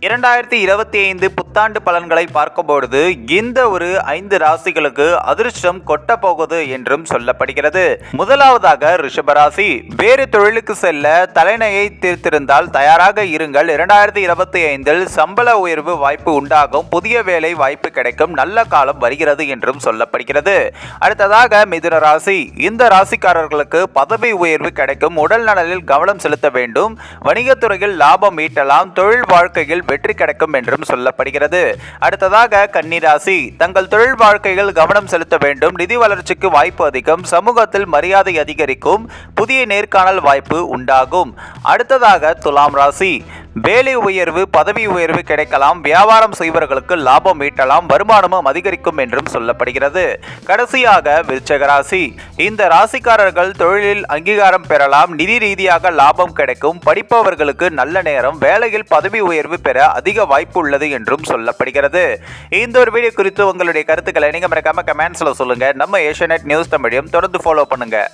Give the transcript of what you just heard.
இரண்டாயிரத்தி இருபத்தி ஐந்து புத்தாண்டு பலன்களை பார்க்கும்பொழுது இந்த ஒரு ஐந்து ராசிகளுக்கு அதிர்ஷ்டம் கொட்ட போகுது என்றும் சொல்லப்படுகிறது. முதலாவதாக ரிஷபராசி. வேறு தொழிலுக்கு செல்ல தலைநையை தீர்த்திருந்தால் தயாராக இருங்கள். இரண்டாயிரத்தி இருபத்தி ஐந்தில் சம்பள உயர்வு வாய்ப்பு உண்டாகும். புதிய வேலை வாய்ப்பு கிடைக்கும். நல்ல காலம் வருகிறது என்றும் சொல்லப்படுகிறது. அடுத்ததாக மிதுன ராசி. இந்த ராசிக்காரர்களுக்கு பதவி உயர்வு கிடைக்கும். உடல் நலனில் கவனம் செலுத்த வேண்டும். வணிகத்துறையில் லாபம் ஈட்டலாம். தொழில் வாழ்க்கையில் வெற்றி கிடைக்கும் என்றும் சொல்லப்படுகிறது. அடுத்ததாக கன்னிராசி. தங்கள் தொழில் வாழ்க்கையில் கவனம் செலுத்த வேண்டும். நிதி வளர்ச்சிக்கு வாய்ப்பு அதிகம். சமூகத்தில் மரியாதை அதிகரிக்கும். புதிய நேர்காணல் வாய்ப்பு உண்டாகும். அடுத்ததாக துலாம் ராசி. வேலை உயர்வு பதவி உயர்வு கிடைக்கலாம். வியாபாரம் செய்பவர்களுக்கு லாபம் ஈட்டலாம். வருமானமும் அதிகரிக்கும் என்றும் சொல்லப்படுகிறது. கடைசியாக விருச்சக ராசி. இந்த ராசிக்காரர்கள் தொழிலில் அங்கீகாரம் பெறலாம். நிதி ரீதியாக லாபம் கிடைக்கும். படிப்பவர்களுக்கு நல்ல நேரம். வேலையில் பதவி உயர்வு பெற அதிக வாய்ப்பு உள்ளது என்றும் சொல்லப்படுகிறது. இந்த ஒரு வீடியோ குறித்து உங்களுடைய கருத்துக்களை நீங்க மறக்காம கமெண்ட்ஸ்ல சொல்லுங்க. நம்ம ஏஷியநெட் நியூஸ் தமிழையும் தொடர்ந்து ஃபாலோ பண்ணுங்க.